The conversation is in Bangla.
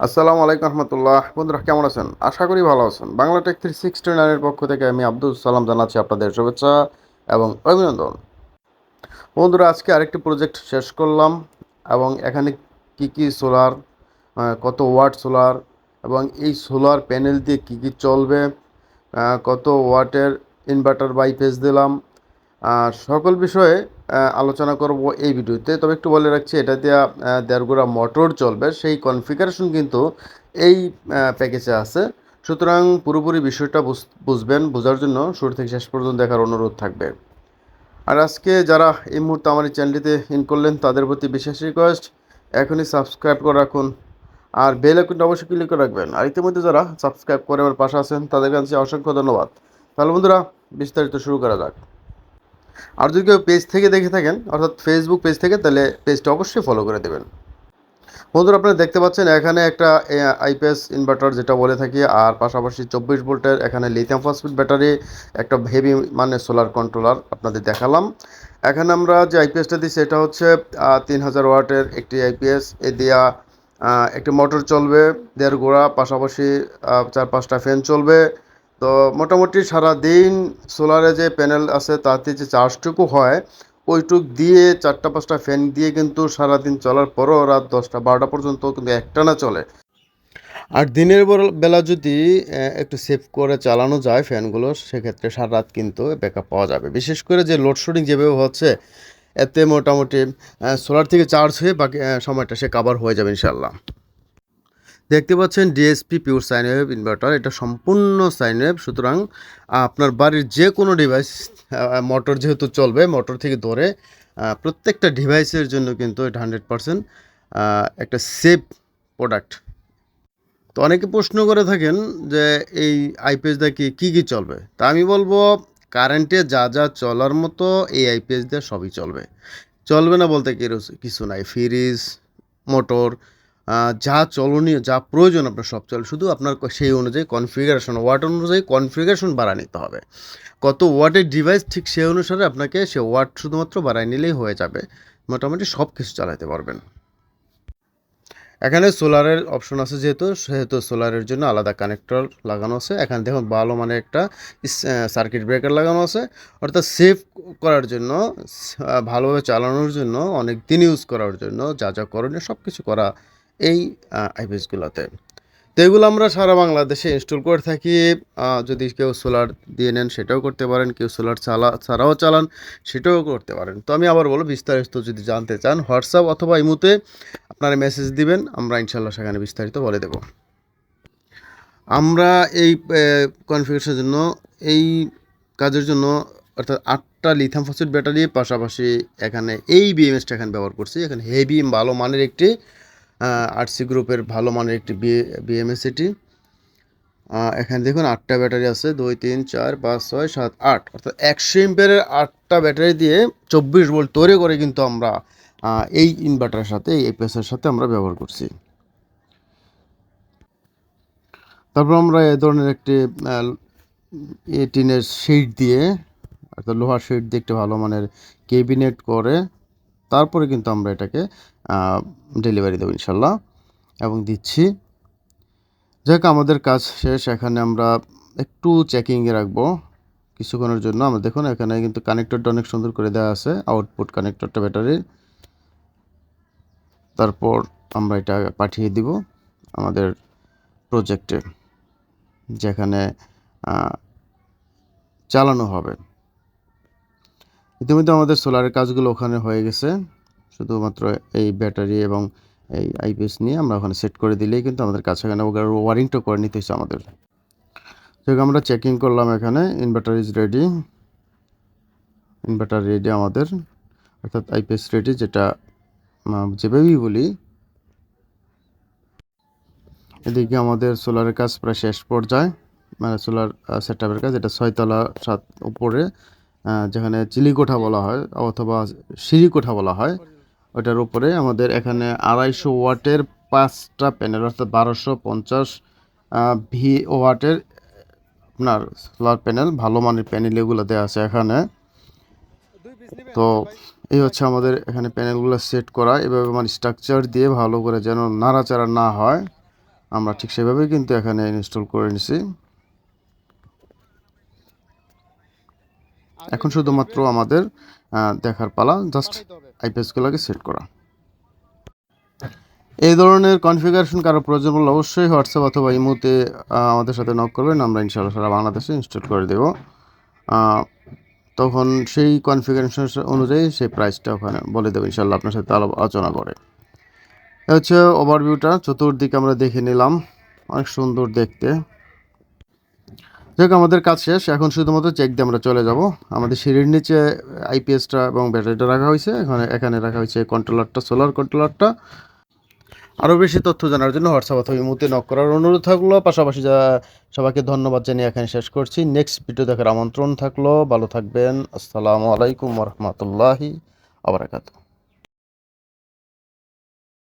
আসসালামু আলাইকুম রহমতুল্লাহ। বন্ধুরা, কেমন আছেন? আশা করি ভালো আছেন। বাংলা টেক থ্রি সিক্সটি নাইনের পক্ষ থেকে আমি আব্দুল সালাম জানাচ্ছি আপনাদের শুভেচ্ছা এবং অভিনন্দন। বন্ধুরা, আজকে আরেকটি প্রজেক্ট শেষ করলাম এবং এখানে কি কি সোলার কত ওয়াট সোলার এবং এই সোলার প্যানেল দিয়ে কি কি চলবে কত ওয়াটের ইনভার্টার বাইপেস দিলাম সকল বিষয়ে আলোচনা করব এই ভিডিওতে। তবে একটু বলে রাখছি এটা দিয়ে আহ, দেড়গুড়া মোটর চলবে সেই কনফিগারেশন কিন্তু এই প্যাকেজে আছে। সুতরাং পুরোপুরি বিষয়টা বুঝ- বুঝবেন বোঝার জন্য শুরু থেকে শেষ পর্যন্ত দেখার অনুরোধ থাকবে। আর আজকে যারা এই মুহূর্তে আমার এই চ্যানেলটিতে ইন করলেন তাদের প্রতি বিশেষ রিকোয়েস্ট এখনই সাবস্ক্রাইব করে রাখুন। আর বেল আইকনটা অবশ্যই ক্লিক করে রাখবেন। আর ইতিমধ্যে যারা সাবস্ক্রাইব করে আমার পাশে আছেন তাদের কাছে অসংখ্য ধন্যবাদ। তাহলে বন্ধুরা বিস্তারিত শুরু করা যাক। আর যদি কেউ পেজ থেকে দেখে থাকেন অর্থাৎ ফেসবুক পেজ থেকে তাহলে পেজটা অবশ্যই ফলো করে দেবেন। বন্ধুরা আপনারা দেখতে পাচ্ছেন এখানে একটা আইপিএস ইনভার্টার যেটা বলে থাকি আর পাশাপাশি চব্বিশ ভোল্টের এখানে লিথিয়াম ফসফেট ব্যাটারি একটা হেভি মানে সোলার কন্ট্রোলার আপনাদের দেখালাম। এখানে আমরা যে আইপিএসটা দিচ্ছি এটা হচ্ছে তিন হাজার ওয়াটের একটি আইপিএস এ আহ, একটি মোটর চলবে দেড় গোড়া পাশাপাশি চার পাঁচটা ফ্যান চলবে। তো মোটামুটি সারা দিন সোলারে যে প্যানেল আছে, তাতে যে চার্জটুকু হয়, ওইটুক দিয়ে চারটা পাঁচটা ফ্যান দিয়ে কিন্তু সারাদিন চলার পরও রাত দশটা বারোটা পর্যন্ত কিন্তু একটানা চলে। আর দিনের বেল- যদি একটু সেভ করে চালানো যায় ফ্যানগুলো, সেক্ষেত্রে সারা রাত কিন্তু ব্যাকআপ পাওয়া যাবে। বিশেষ করে যে লোডশেডিং যেভাবে হচ্ছে, এতে মোটামুটি সোলার থেকে চার্জ হয়ে বাকি সময়টা সে কাভার হয়ে যাবে ইনশাল্লাহ দেখতে পাচ্ছেন DSP pure sine wave inverter এটা সম্পূর্ণ সাইন ওয়েভ সুতরাং আপনার বাড়ির যে কোনো ডিভাইস মোটর যেহেতু চলবে মোটর থেকে ধরে প্রত্যেকটা ডিভাইসের জন্য কিন্তু এটা হান্ড্রেড পারসেন্ট একটা সেফ প্রোডাক্ট তো অনেকে প্রশ্ন করে থাকেন যে এই আইপিএস দিয়ে কি, কী কী চলবে? তা আমি বলব কারেন্টে যা যা চলার মতো এই আইপিএস দিয়ে সবই চলবে। চলবে না বলতে কিছু নাই ফ্রিজ মোটর যা চলনীয়, যা প্রয়োজন আপনার সব চলে, শুধু আপনার সেই অনুযায়ী কনফিগারেশন ওয়াট অনুযায়ী কনফিগারেশন বাড়া নিতে হবে। কত ওয়াটের ডিভাইস ঠিক সেই অনুসারে আপনাকে সে ওয়াট শুধুমাত্র বাড়াই নিলেই হয়ে যাবে। মোটামুটি সব কিছু চালাতে পারবেন। এখানে সোলারের অপশন আছে যেহেতু, সেহেতু সোলারের জন্য আলাদা কানেক্টর লাগানো আছে। এখানে দেখুন ভালো মানে একটা সার্কিট ব্রেকার লাগানো আছে। অর্থাৎ সেভ করার জন্য ভালোভাবে চালানোর জন্য অনেক দিন ইউজ করার জন্য যা যা করণীয় সব কিছু করা এই আইপিএসগুলোতে তো এগুলো আমরা সারা বাংলাদেশে ইনস্টল করে থাকি। যদি কেউ সোলার দিয়ে নেন সেটাও করতে পারেন, কেউ সোলার চালা, ছাড়াও চালান সেটাও করতে পারেন। তো আমি আবার বলো বিস্তারিত যদি জানতে চান, হোয়াটসঅ্যাপ অথবা ইমুতে আপনারা মেসেজ দিবেন, আমরা ইনশাল্লাহ সেখানে বিস্তারিত বলে দেব। আমরা এই কনফিগারেশনের জন্য, এই কাজের জন্য, অর্থাৎ আটটা লিথাম ফসফেট ব্যাটারি পাশাপাশি এখানে এই বিএমএসটা এখানে ব্যবহার করছি। এখানে হেভি ভালো মানের একটি আরসি গ্রুপের ভালো মানের একটি বিএমএস এটি আহ, এখানে দেখুন আটটা ব্যাটারি আছে দুই তিন চার পাঁচ ছয় সাত আট। অর্থাৎ একশো এম্পিয়ারের আটটা ব্যাটারি দিয়ে চব্বিশ ভোল্ট তৈরি করে কিন্তু আমরা এই ইনভার্টারের সাথে এই এপিএসের সাথে আমরা ব্যবহার করছি। তারপর আমরা এ ধরনের একটি এ টিনের শিট দিয়ে অর্থাৎ লোহার শিট দিয়ে একটি ভালো মানের কেবিনেট করে তারপরে কিন্তু আমরা এটাকে ডেলিভারি দেবো ইনশাল্লাহ এবং দিচ্ছি। যাক, আমাদের কাজ শেষ। এখানে আমরা একটু চেকিংয়ে রাখব। কিছুক্ষণের জন্য। আমরা দেখুন, এখানে কিন্তু কানেক্টরটা অনেক সুন্দর করে দেওয়া আছে। আউটপুট কানেক্টরটা ব্যাটারির তারপর আমরা এটা পাঠিয়ে দিব আমাদের প্রজেক্টে যেখানে চালানো হবে। ইতিমধ্যে আমাদের সোলারের কাজগুলো ওখানে হয়ে গেছে। শুধুমাত্র এই ব্যাটারি এবং এই আইপিএস নিয়ে আমরা ওখানে সেট করে দিলেই কিন্তু আমাদের কাছে এখানে ওয়ারিংটা করে নিতে হচ্ছে আমাদের। যাক আমরা চেকিং করলাম এখানে inverter is ready inverter ready আমাদের, অর্থাৎ আইপিএস রেডি যেটা যেভাবেই বলি। এদিকে আমাদের সোলারের কাজ প্রায় শেষ পর্যায়ে মানে সোলার সেট আপের কাজ এটা ছয়তলা সাত উপরে যেখানে চিলিকোঠা বলা হয়, অথবা সিঁড়ি কোঠা বলা হয়। ওটার উপরে আমাদের এখানে আড়াইশো ওয়াটের পাঁচটা প্যানেল, অর্থাৎ বারোশো পঞ্চাশ ভি ওয়াটের আপনার সোলার প্যানেল ভালো মানের প্যানেল এগুলো দেওয়া আছে এখানে। তো এই হচ্ছে আমাদের এখানে প্যানেলগুলো সেট করা। এভাবে মানে স্ট্রাকচার দিয়ে ভালো করে যেন নাড়াচাড়া না হয়, আমরা ঠিক সেভাবেই কিন্তু এখানে ইনস্টল করে নিছি। এখন শুধুমাত্র আমাদের দেখার পালা। জাস্ট আইপিএসগুলোকে সেট করা। এই ধরনের কনফিগারেশন কারও প্রয়োজন পড়লে অবশ্যই হোয়াটসঅ্যাপ অথবা ইমোতে আমাদের সাথে নক করবেন। আমরা ইনশাআল্লাহ সারা বাংলাদেশে ইনস্টল করে দেব। তখন সেই কনফিগারেশন অনুযায়ী সেই প্রাইসটা ওখানে বলে দেবো। ইনশাআল্লাহ আপনার সাথে আলো- আলোচনা করে। হচ্ছে ওভারভিউটা চতুর্দিকে আমরা দেখে নিলাম। অনেক সুন্দর দেখতে। যাক, আমাদের কাজ শেষ। এখন শুধুমাত্র চেক দিয়ে আমরা চলে যাব। আমাদের সিঁড়ির নিচে আইপিএসটা এবং ব্যাটারিটা রাখা হয়েছে। এখানে এখানে রাখা হয়েছে কন্ট্রোলারটা সোলার কন্ট্রোলারটা আরও বেশি তথ্য জানার জন্য হোয়াটসঅ্যাপ অথবা ইমুতে নক করার অনুরোধ থাকল। পাশাপাশি যা, সবাইকে ধন্যবাদ জানিয়ে এখানে শেষ করছি। নেক্সট ভিডিও দেখার আমন্ত্রণ থাকল। ভালো থাকবেন। আসসালামু আলাইকুম রহমতুল্লাহি আবরাকাতু